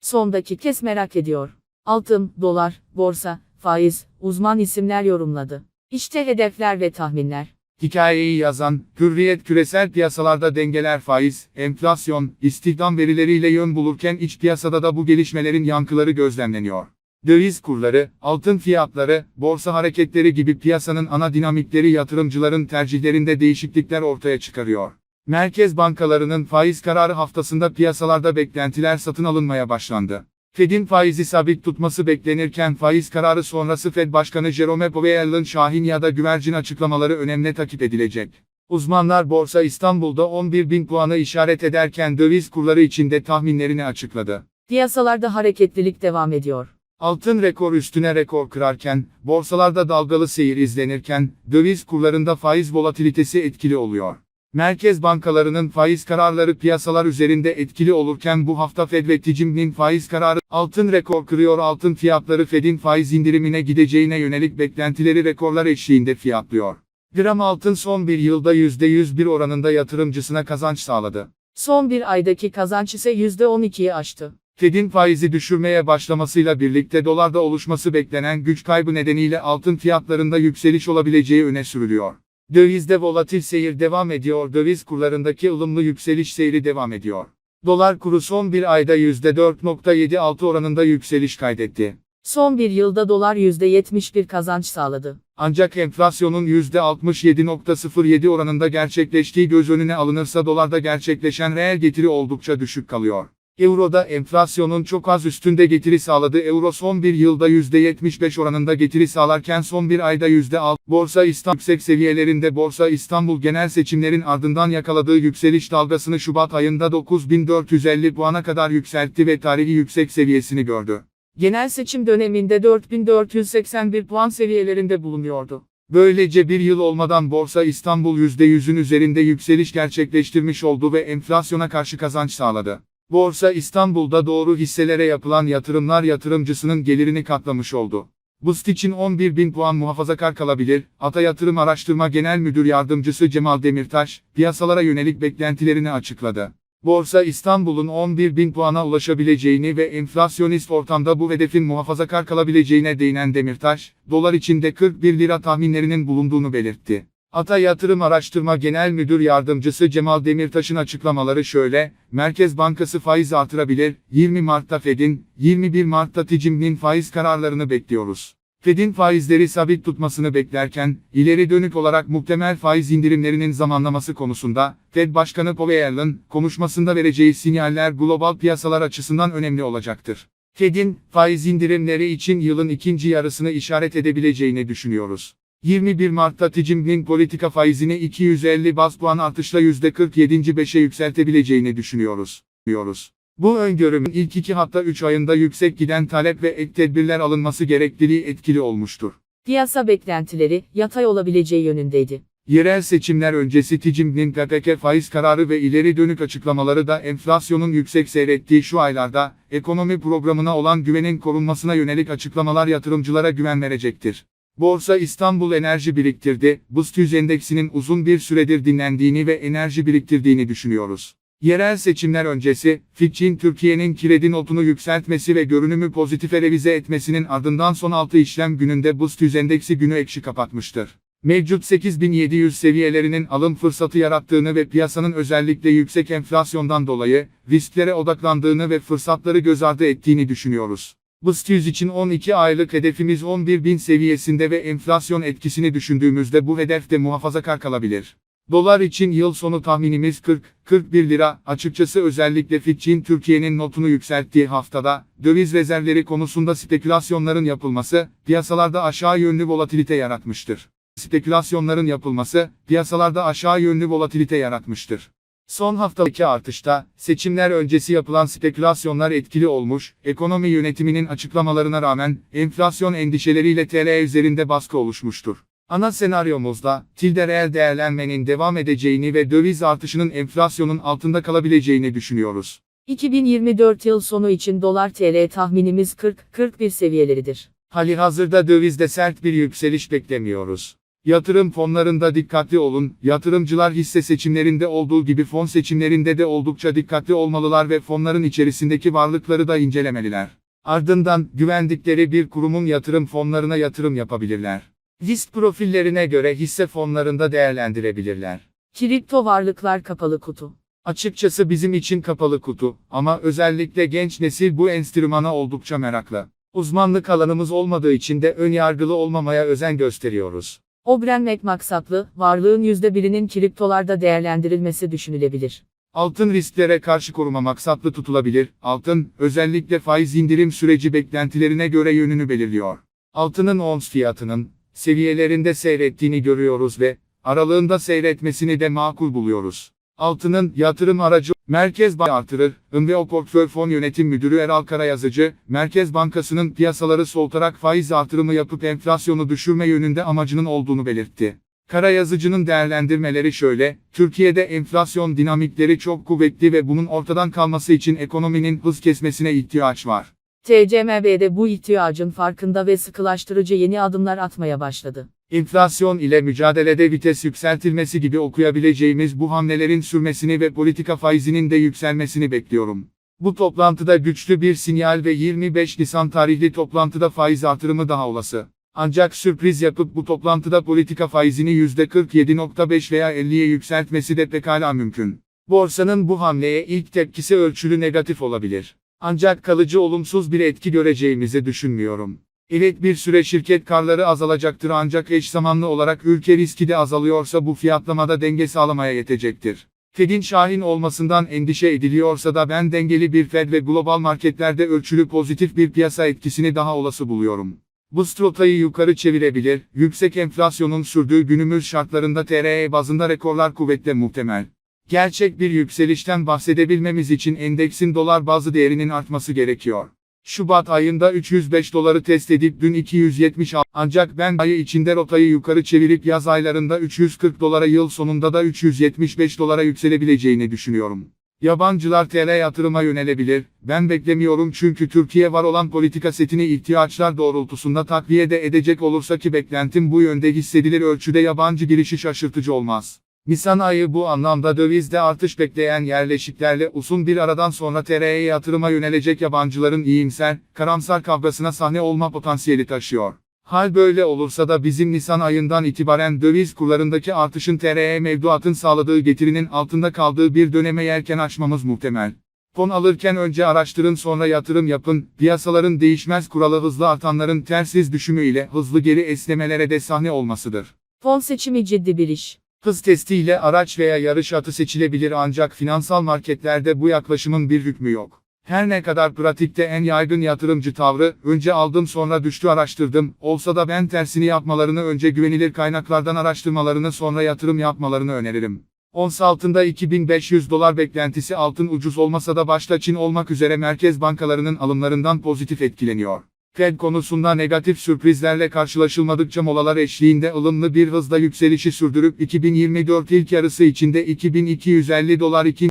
Sondaki kes merak ediyor. Altın, dolar, borsa, faiz, uzman isimler yorumladı. İşte hedefler ve tahminler. Hikayeyi yazan, Hürriyet küresel piyasalarda dengeler faiz, enflasyon, istihdam verileriyle yön bulurken iç piyasada da bu gelişmelerin yankıları gözlemleniyor. Döviz kurları, altın fiyatları, borsa hareketleri gibi piyasanın ana dinamikleri yatırımcıların tercihlerinde değişiklikler ortaya çıkarıyor. Merkez bankalarının faiz kararı haftasında piyasalarda beklentiler satın alınmaya başlandı. Fed'in faizi sabit tutması beklenirken faiz kararı sonrası Fed Başkanı Jerome Powell'ın Şahin ya da güvercin açıklamaları önemli takip edilecek. Uzmanlar Borsa İstanbul'da 11 bin puanı işaret ederken döviz kurları içinde tahminlerini açıkladı. Piyasalarda hareketlilik devam ediyor. Altın rekor üstüne rekor kırarken, borsalarda dalgalı seyir izlenirken, döviz kurlarında faiz volatilitesi etkili oluyor. Merkez bankalarının faiz kararları piyasalar üzerinde etkili olurken bu hafta Fed ve TCM'nin faiz kararı, altın rekor kırıyor altın fiyatları Fed'in faiz indirimine gideceğine yönelik beklentileri rekorlar eşliğinde fiyatlıyor. Gram altın son bir yılda %101 oranında yatırımcısına kazanç sağladı. Son bir aydaki kazanç ise %12'yi aştı. Fed'in faizi düşürmeye başlamasıyla birlikte dolarda oluşması beklenen güç kaybı nedeniyle altın fiyatlarında yükseliş olabileceği öne sürülüyor. Dövizde volatil seyir devam ediyor. Döviz kurlarındaki ılımlı yükseliş seyri devam ediyor. Dolar kuru son bir ayda %4.76 oranında yükseliş kaydetti. Son bir yılda dolar %71 kazanç sağladı. Ancak enflasyonun %67.07 oranında gerçekleştiği göz önüne alınırsa dolarda gerçekleşen reel getiri oldukça düşük kalıyor. Euro'da enflasyonun çok az üstünde getiri sağladı. Euro son bir yılda %75 oranında getiri sağlarken son bir ayda %6. Borsa İstanbul yüksek seviyelerinde Borsa İstanbul genel seçimlerin ardından yakaladığı yükseliş dalgasını Şubat ayında 9450 puana kadar yükseltti ve tarihi yüksek seviyesini gördü. Genel seçim döneminde 4481 puan seviyelerinde bulunuyordu. Böylece bir yıl olmadan Borsa İstanbul %100'ün üzerinde yükseliş gerçekleştirmiş oldu ve enflasyona karşı kazanç sağladı. Borsa İstanbul'da doğru hisselere yapılan yatırımlar yatırımcısının gelirini katlamış oldu. BUST için 11 bin puan muhafazakar kalabilir, Ata Yatırım Araştırma Genel Müdür Yardımcısı Cemal Demirtaş, piyasalara yönelik beklentilerini açıkladı. Borsa İstanbul'un 11 bin puana ulaşabileceğini ve enflasyonist ortamda bu hedefin muhafazakar kalabileceğine değinen Demirtaş, dolar içinde 41 lira tahminlerinin bulunduğunu belirtti. Ata Yatırım Araştırma Genel Müdür Yardımcısı Cemal Demirtaş'ın açıklamaları şöyle, Merkez Bankası faiz artırabilir, 20 Mart'ta Fed'in, 21 Mart'ta TCM'nin faiz kararlarını bekliyoruz. Fed'in faizleri sabit tutmasını beklerken, ileri dönük olarak muhtemel faiz indirimlerinin zamanlaması konusunda, Fed Başkanı Powell'ın konuşmasında vereceği sinyaller global piyasalar açısından önemli olacaktır. Fed'in faiz indirimleri için yılın ikinci yarısını işaret edebileceğini düşünüyoruz. 21 Mart'ta TCM'nin politika faizini 250 bas puan artışla %47.5'e yükseltebileceğini düşünüyoruz. diyoruz. Bu öngörümün ilk iki hatta 3 ayında yüksek giden talep ve ek tedbirler alınması gerekliliği etkili olmuştur. Piyasa beklentileri yatay olabileceği yönündeydi. Yerel seçimler öncesi TCM'nin PPK faiz kararı ve ileri dönük açıklamaları da enflasyonun yüksek seyrettiği şu aylarda, ekonomi programına olan güvenin korunmasına yönelik açıklamalar yatırımcılara güven verecektir. Borsa İstanbul enerji biriktirdi, BIST 100 endeksinin uzun bir süredir dinlendiğini ve enerji biriktirdiğini düşünüyoruz. Yerel seçimler öncesi, Fitch'in Türkiye'nin kredi notunu yükseltmesi ve görünümü pozitife revize etmesinin ardından son 6 işlem gününde BIST 100 endeksi günü ekşi kapatmıştır. Mevcut 8700 seviyelerinin alım fırsatı yarattığını ve piyasanın özellikle yüksek enflasyondan dolayı, risklere odaklandığını ve fırsatları göz ardı ettiğini düşünüyoruz. BIST 100 için 12 aylık hedefimiz 11.000 seviyesinde ve enflasyon etkisini düşündüğümüzde bu hedef de muhafazakar kalabilir. Dolar için yıl sonu tahminimiz 40-41 lira. Açıkçası özellikle Fitch'in Türkiye'nin notunu yükselttiği haftada, döviz rezervleri konusunda spekülasyonların yapılması, piyasalarda aşağı yönlü volatilite yaratmıştır. Spekülasyonların yapılması, piyasalarda aşağı yönlü volatilite yaratmıştır. Son haftaki artışta, seçimler öncesi yapılan spekülasyonlar etkili olmuş, ekonomi yönetiminin açıklamalarına rağmen, enflasyon endişeleriyle TL üzerinde baskı oluşmuştur. Ana senaryomuzda, tilde reel değerlenmenin devam edeceğini ve döviz artışının enflasyonun altında kalabileceğini düşünüyoruz. 2024 yıl sonu için dolar TL tahminimiz 40-41 seviyeleridir. Hali hazırda dövizde sert bir yükseliş beklemiyoruz. Yatırım fonlarında dikkatli olun. Yatırımcılar hisse seçimlerinde olduğu gibi fon seçimlerinde de oldukça dikkatli olmalılar ve fonların içerisindeki varlıkları da incelemeliler. Ardından güvendikleri bir kurumun yatırım fonlarına yatırım yapabilirler. Risk profillerine göre hisse fonlarında değerlendirebilirler. Kripto varlıklar kapalı kutu. Açıkçası bizim için kapalı kutu ama özellikle genç nesil bu enstrümana oldukça meraklı. Uzmanlık alanımız olmadığı için de ön yargılı olmamaya özen gösteriyoruz. Obrenmek maksatlı, varlığın %1'inin kriptolarda değerlendirilmesi düşünülebilir. Altın risklere karşı koruma maksatlı tutulabilir. Altın, özellikle faiz indirim süreci beklentilerine göre yönünü belirliyor. Altının ons fiyatının seviyelerinde seyrettiğini görüyoruz ve aralığında seyretmesini de makul buluyoruz. Altının yatırım aracı Merkez Bank artırır. Ve Portföy Fon Yönetim Müdürü Eral Karayazıcı, Merkez Bankası'nın piyasaları soğutarak faiz artırımı yapıp enflasyonu düşürme yönünde amacının olduğunu belirtti. Karayazıcı'nın değerlendirmeleri şöyle, Türkiye'de enflasyon dinamikleri çok kuvvetli ve bunun ortadan kalması için ekonominin hız kesmesine ihtiyaç var. TCMB'de bu ihtiyacın farkında ve sıkılaştırıcı yeni adımlar atmaya başladı. Enflasyon ile mücadelede vites yükseltilmesi gibi okuyabileceğimiz bu hamlelerin sürmesini ve politika faizinin de yükselmesini bekliyorum. Bu toplantıda güçlü bir sinyal ve 25 Nisan tarihli toplantıda faiz artırımı daha olası. Ancak sürpriz yapıp bu toplantıda politika faizini %47.5 veya 50'ye yükseltmesi de pekala mümkün. Borsanın bu hamleye ilk tepkisi ölçülü negatif olabilir. Ancak kalıcı olumsuz bir etki göreceğimizi düşünmüyorum. Evet bir süre şirket karları azalacaktır ancak eş zamanlı olarak ülke riski de azalıyorsa bu fiyatlamada denge sağlamaya yetecektir. Fed'in şahin olmasından endişe ediliyorsa da ben dengeli bir Fed ve global marketlerde ölçülü pozitif bir piyasa etkisini daha olası buluyorum. Bu strotayı yukarı çevirebilir, yüksek enflasyonun sürdüğü günümüz şartlarında TRE bazında rekorlar kuvvetle muhtemel. Gerçek bir yükselişten bahsedebilmemiz için endeksin dolar bazı değerinin artması gerekiyor. Şubat ayında 305 doları test edip dün 270 al- ancak ben ayı içinde rotayı yukarı çevirip yaz aylarında 340 dolara yıl sonunda da 375 dolara yükselebileceğini düşünüyorum. Yabancılar TL yatırıma yönelebilir, ben beklemiyorum çünkü Türkiye var olan politika setini ihtiyaçlar doğrultusunda takviye de edecek olursa ki beklentim bu yönde hissedilir ölçüde yabancı girişi şaşırtıcı olmaz. Nisan ayı bu anlamda dövizde artış bekleyen yerleşiklerle uzun bir aradan sonra TL'ye yatırıma yönelecek yabancıların iyimser, karamsar kavgasına sahne olma potansiyeli taşıyor. Hal böyle olursa da bizim Nisan ayından itibaren döviz kurlarındaki artışın TRE mevduatın sağladığı getirinin altında kaldığı bir döneme yelken açmamız muhtemel. Fon alırken önce araştırın sonra yatırım yapın, piyasaların değişmez kuralı hızlı artanların tersiz düşümü ile hızlı geri esnemelere de sahne olmasıdır. Fon seçimi ciddi bir iş. Hız testiyle araç veya yarış atı seçilebilir ancak finansal marketlerde bu yaklaşımın bir hükmü yok. Her ne kadar pratikte en yaygın yatırımcı tavrı, önce aldım sonra düştü araştırdım, olsa da ben tersini yapmalarını önce güvenilir kaynaklardan araştırmalarını sonra yatırım yapmalarını öneririm. Ons altında 2500 dolar beklentisi altın ucuz olmasa da başta Çin olmak üzere merkez bankalarının alımlarından pozitif etkileniyor. Fed konusunda negatif sürprizlerle karşılaşılmadıkça molalar eşliğinde ılımlı bir hızla yükselişi sürdürüp 2024 ilk yarısı içinde 2250 dolar 2